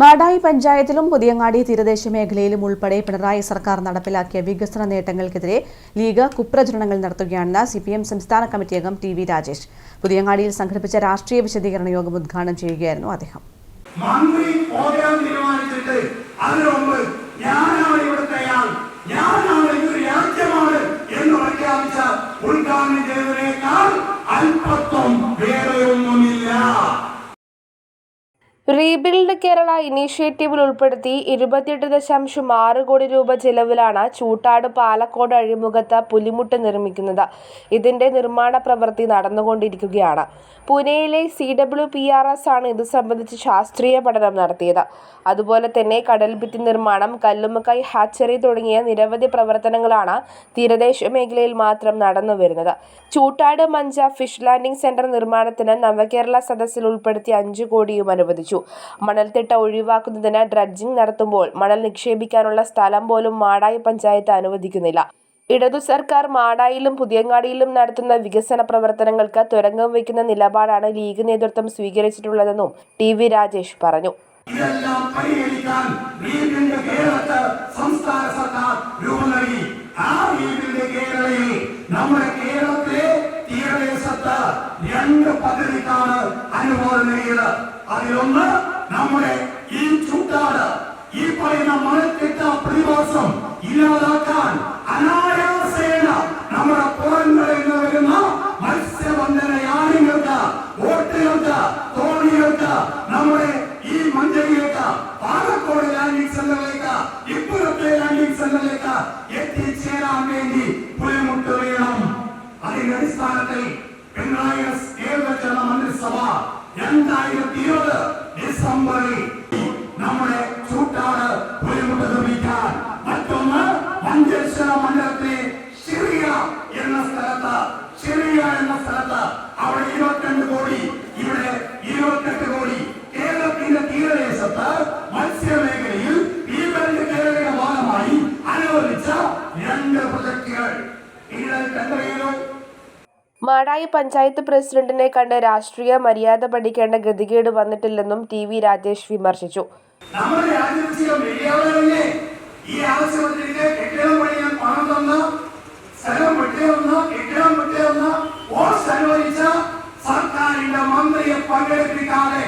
മാടായി പഞ്ചായത്തിലും പുതിയങ്ങാടി തീരദേശ മേഖലയിലും ഉൾപ്പെടെ പിണറായി സർക്കാർ നടപ്പിലാക്കിയ വികസന നേട്ടങ്ങൾക്കെതിരെ ലീഗ് കുപ്രചരണങ്ങൾ നടത്തുകയാണെന്ന് സി പി എം സംസ്ഥാന കമ്മിറ്റി അംഗം ടി വി രാജേഷ്. പുതിയങ്ങാടിയിൽ സംഘടിപ്പിച്ച രാഷ്ട്രീയ വിശദീകരണ യോഗം ഉദ്ഘാടനം ചെയ്യുകയായിരുന്നു അദ്ദേഹം. ഉദ്ഘാടനം പോകാൻ റീബിൽഡ് കേരള ഇനീഷ്യേറ്റീവിൽ ഉൾപ്പെടുത്തി ഇരുപത്തിയെട്ട് ദശാംശം ആറ് കോടി രൂപ ചിലവിലാണ് ചൂട്ടാട് പാലക്കോട് അഴിമുഖത്ത് പുലിമുട്ട് നിർമ്മിക്കുന്നത്. ഇതിന്റെ നിർമ്മാണ പ്രവൃത്തി നടന്നുകൊണ്ടിരിക്കുകയാണ്. പൂനെയിലെ C W P R S ആണ് ഇത് സംബന്ധിച്ച് ശാസ്ത്രീയ പഠനം നടത്തിയത്. അതുപോലെ തന്നെ കടൽഭിത്തി നിർമ്മാണം കല്ലുമക്കൈ ഹാച്ചറി തുടങ്ങിയ നിരവധി പ്രവർത്തനങ്ങളാണ് തീരദേശ മേഖലയിൽ മാത്രം നടന്നു വരുന്നത്. ചൂട്ടാട് മഞ്ച ഫിഷ് ലാൻഡിംഗ് സെന്റർ നിർമ്മാണത്തിന് നവകേരള സദസ്സിൽ ഉൾപ്പെടുത്തി അഞ്ചു കോടിയും അനുവദിച്ചു. മണൽത്തിട്ട ഒഴിവാക്കുന്നതിന് ഡ്രഡ്ജിംഗ് നടത്തുമ്പോൾ മണൽ നിക്ഷേപിക്കാനുള്ള സ്ഥലം പോലും മാടായി പഞ്ചായത്ത് അനുവദിക്കുന്നില്ല. ഇടതു സർക്കാർ മാടായിലും പുതിയങ്ങാടിയിലും നടത്തുന്ന വികസന പ്രവർത്തനങ്ങൾക്ക് തുരങ്കം വയ്ക്കുന്ന നിലപാടാണ് ലീഗ് നേതൃത്വം സ്വീകരിച്ചിട്ടുള്ളതെന്നും ടി വി രാജേഷ് പറഞ്ഞു. ഇതെല്ലാം പരിഹരിക്കാൻ റീബിൽഡ് കേരളത്ത് സംസ്ഥാന സർക്കാർ രൂപം നൽകി. പദ്ധതിക്കാണ് അനുമോദനം നൽകിയത് അതിലൊന്ന് നമ്മുടെ ഈ ചൂട്ടാട്. ഈ പറയുന്ന മഴക്കെട്ട പ്രതിഭാസം ഇല്ലാതാക്കാൻ ഡിസംബറിൽ നമ്മുടെ ചൂട്ടാട് പുലിമുട്ട് നിർമ്മിക്കാൻ. മറ്റൊന്ന് മഞ്ചേശ്വര മണ്ഡലത്തിലെ ചെറിയ എന്ന സ്ഥലത്ത് ചെറിയ എന്ന സ്ഥലത്ത് മാടായി പഞ്ചായത്ത് പ്രസിഡന്റിനെ കണ്ട് രാഷ്ട്രീയ മര്യാദ പഠിക്കേണ്ട ഗതികേട് വന്നിട്ടില്ലെന്നും ടി വി രാജേഷ് വിമർശിച്ചു. സർക്കാരിന്റെ മന്ത്രിയെ പങ്കെടുപ്പിക്കാതെ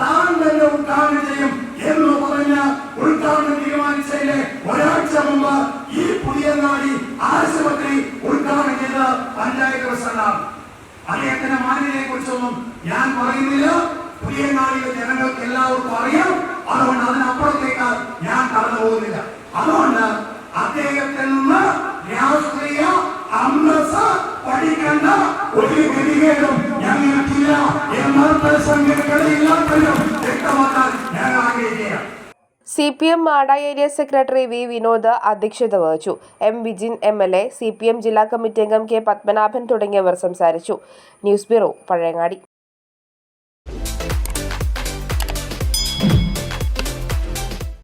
താൻ തന്നെ ഉദ്ഘാടനം ചെയ്യും എന്ന് പറഞ്ഞ് ഉദ്ഘാടനം തീരുമാനിച്ചതിന്റെ ഒരാഴ്ച മുമ്പ് ഈ പുതിയങ്ങാടി ആശുപത്രി ഉദ്ഘാടനം ചെയ്ത പഞ്ചായത്ത് പ്രസിഡന്റാണ് അദ്ദേഹത്തിന്റെ മാന്യതയെ കുറിച്ചൊന്നും ഞാൻ പറയുന്നില്ല. പുതിയങ്ങാടിയിലെ ജനങ്ങൾക്ക് എല്ലാവർക്കും അറിയാം. അതുകൊണ്ട് അതിനപ്പുറത്തേക്ക് ഞാൻ കടന്നു പോകുന്നില്ല അതുകൊണ്ട് അദ്ദേഹത്തിൽ നിന്ന് രാഷ്ട്രീയ അന്തസ് പഠിക്കേണ്ട ഒരു ഗതികേടും ഞങ്ങൾക്കില്ല. എന്ന് സംഘടനകളില്ലാത്തവരും വ്യക്തമാക്കാൻ ഞാൻ ആഗ്രഹിക്കുകയാണ്. C P M Mada area secretary V Vinod അധ്യക്ഷത വഹിച്ചു. M Vijin M L A C P M ജില്ലാ കമ്മിറ്റി അംഗം കെ പത്മനാഭൻ തുടങ്ങിയവർ സംസാരിച്ചു. News bureau Pazhayangadi.